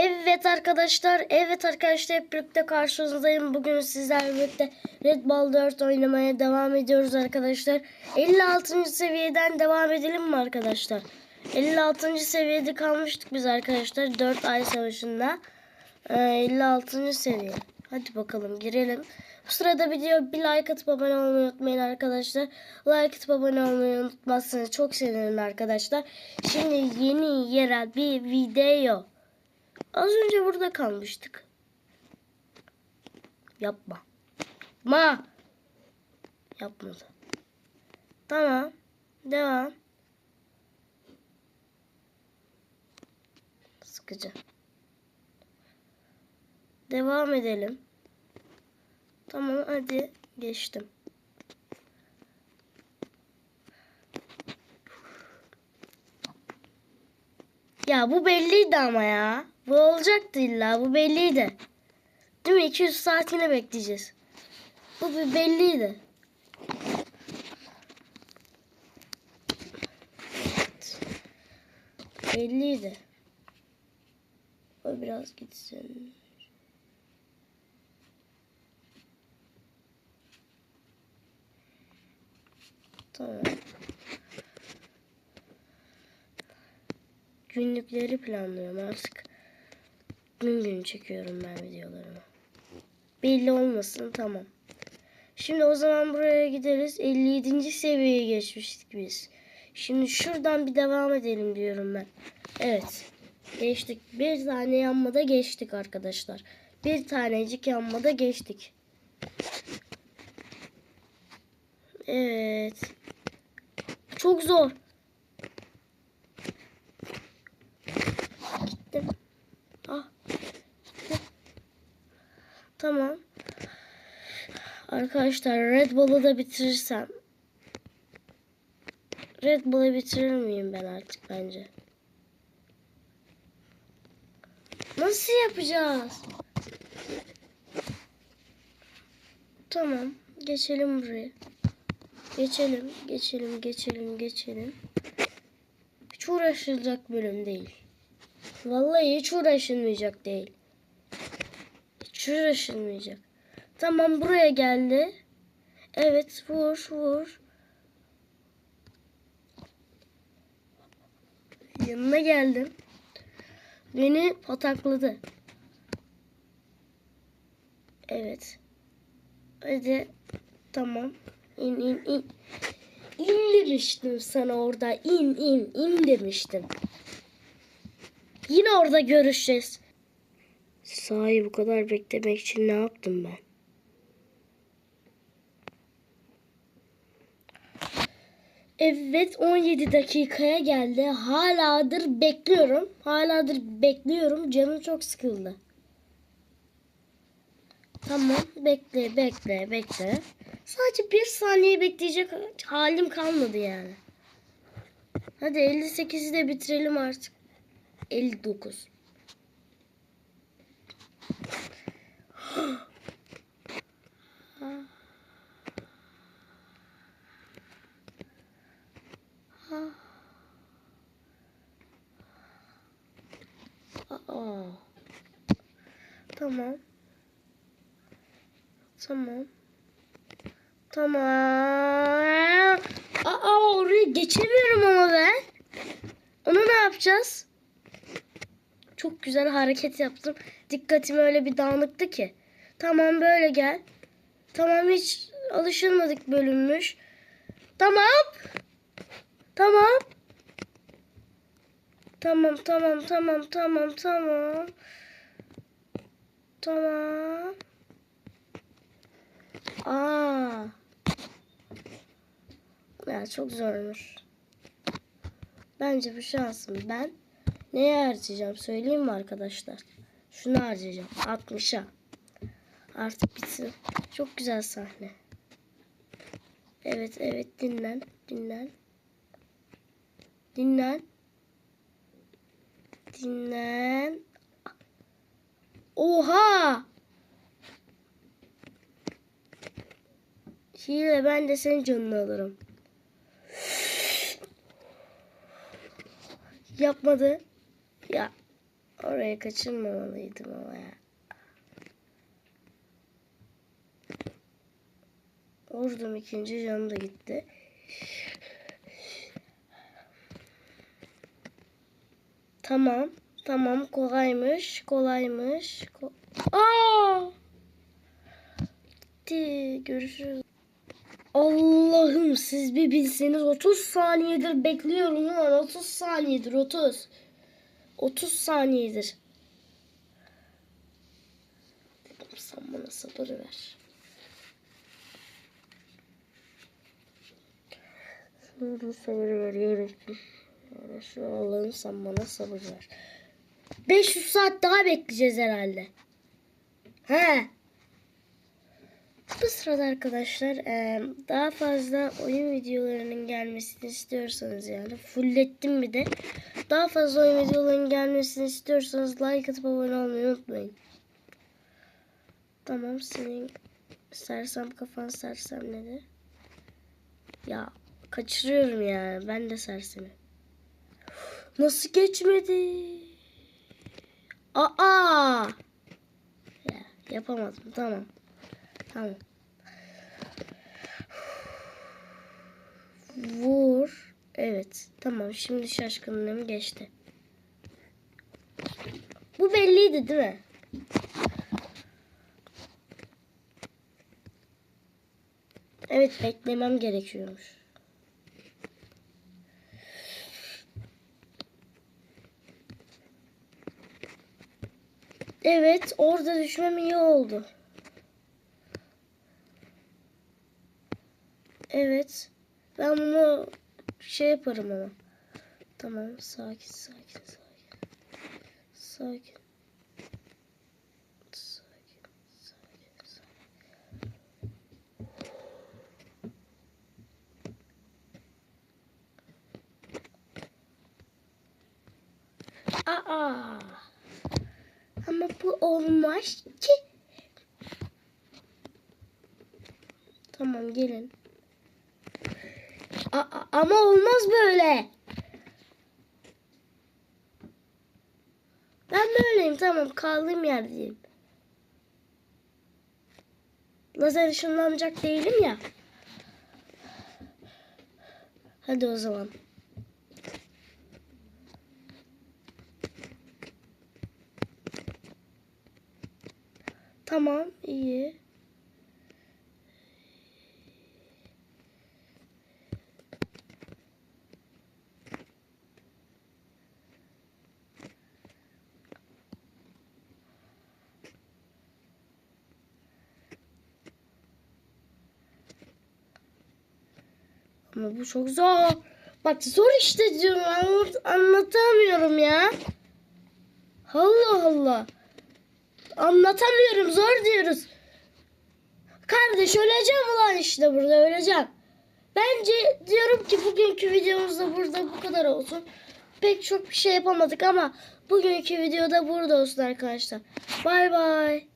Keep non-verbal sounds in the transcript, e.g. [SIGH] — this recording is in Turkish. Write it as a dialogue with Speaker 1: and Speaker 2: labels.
Speaker 1: Evet arkadaşlar, evet arkadaşlar hep birlikte karşınızdayım. Bugün sizlerle birlikte Red Ball 4 oynamaya devam ediyoruz arkadaşlar. 56. seviyeden devam edelim mi arkadaşlar? 56. seviyede kalmıştık biz arkadaşlar 4 ay savaşında. Ee, 56. seviye. Hadi bakalım girelim. Bu sırada video bir like atıp abone olmayı unutmayın arkadaşlar. Like atıp abone olmayı unutmazsanız çok sevinirim arkadaşlar. Şimdi yeni yerel bir video. Az önce burada kalmıştık. Yapma. Ma. Yapmadı. Tamam. Devam. Sıkıcı. Devam edelim. Tamam hadi geçtim. Ya bu belliydi ama ya. Bu olacaktı illa. Bu belliydi. Değil mi? 200 saat yine bekleyeceğiz. Bu bir belliydi. Belliydi. O biraz gitsin. Tamam. Günlükleri planlıyorum artık. Gün gün çekiyorum ben videolarımı. Belli olmasın tamam. Şimdi o zaman buraya gideriz. 57. seviyeye geçmiştik biz. Şimdi şuradan bir devam edelim diyorum ben. Evet. Geçtik. Bir tane yanmada geçtik arkadaşlar. Bir tanecik yanmada geçtik. Evet. Çok zor. Arkadaşlar Red Bull'u da bitirirsem Red Bull'u bitirir miyim ben artık bence? Nasıl yapacağız? Tamam. Geçelim buraya. Geçelim, geçelim, geçelim, geçelim. Hiç uğraşılacak bölüm değil. Vallahi hiç uğraşılmayacak değil. Hiç uğraşılmayacak. Tamam buraya geldi. Evet vur vur. Yanına geldim. Beni patakladı. Evet. Hadi. Tamam. İn in in. İn demiştim sana orada. İn in in demiştim. Yine orada görüşeceğiz. Sahi bu kadar beklemek için ne yaptım ben? Evet 17 dakikaya geldi. Haladır bekliyorum. Haladır bekliyorum. Canım çok sıkıldı. Tamam bekle bekle bekle. Sadece bir saniye bekleyecek halim kalmadı yani. Hadi 58'i de bitirelim artık. 59. [GASPS] Aa. Tamam. Tamam. Tamam. Aa oraya geçemiyorum ama ben. Onu ne yapacağız? Çok güzel hareket yaptım. Dikkatim öyle bir dağınıktı ki. Tamam böyle gel. Tamam hiç alışılmadık bölünmüş. Tamam. Tamam. Tamam tamam tamam tamam tamam. Tamam. Aa. Ya çok zormuş. Bence bu şansım. Ben neye harcayacağım söyleyeyim mi arkadaşlar? Şunu harcayacağım. 60'a. Artık bitsin. Çok güzel sahne. Evet evet dinlen. Dinlen. Dinlen. Dinlen. Oha! Hile ben de senin canını alırım. Yapmadı. Ya Oraya kaçırmamalıydım ama ya. Vurdum ikinci canı da gitti. Tamam. Tamam kolaymış. Kolaymış. Ko Aa! Gitti. Görüşürüz. Allah'ım siz bir bilseniz 30 saniyedir bekliyorum ulan 30 saniyedir 30. 30 saniyedir. Sen bana sabır ver. Sabır ver yarabbim. Ya Şu Allah'ım sen bana sabır ver. 500 saat daha bekleyeceğiz herhalde. He. Bu sırada arkadaşlar e, daha fazla oyun videolarının gelmesini istiyorsanız yani fulllettim bir de. Daha fazla oyun videolarının gelmesini istiyorsanız like atıp abone olmayı unutmayın. Tamam senin sersem kafan sersem nedir? Ya kaçırıyorum ya ben de sersemi. Nasıl geçmedi? Aa! Ya, yapamadım tamam. Tamam. Vur. Evet. Tamam. Şimdi şaşkınlığım geçti. Bu belliydi değil mi? Evet beklemem gerekiyormuş. Evet orada düşmem iyi oldu. Evet. Ben bunu şey yaparım ama. Tamam sakin sakin sakin. Sakin. Sakin sakin sakin. Aa. Ama bu olmaz ki. Tamam gelin. A- ama olmaz böyle. Ben böyleyim tamam kaldığım yerdeyim. Lazer ışınlanacak değilim ya. Hadi o zaman. Tamam iyi. Ama bu çok zor. Bak zor işte diyorum anlat anlatamıyorum ya. Allah Allah. Anlatamıyorum zor diyoruz. Kardeş öleceğim ulan işte burada öleceğim. Bence diyorum ki bugünkü videomuz da burada bu kadar olsun. Pek çok bir şey yapamadık ama bugünkü videoda burada olsun arkadaşlar. Bay bay.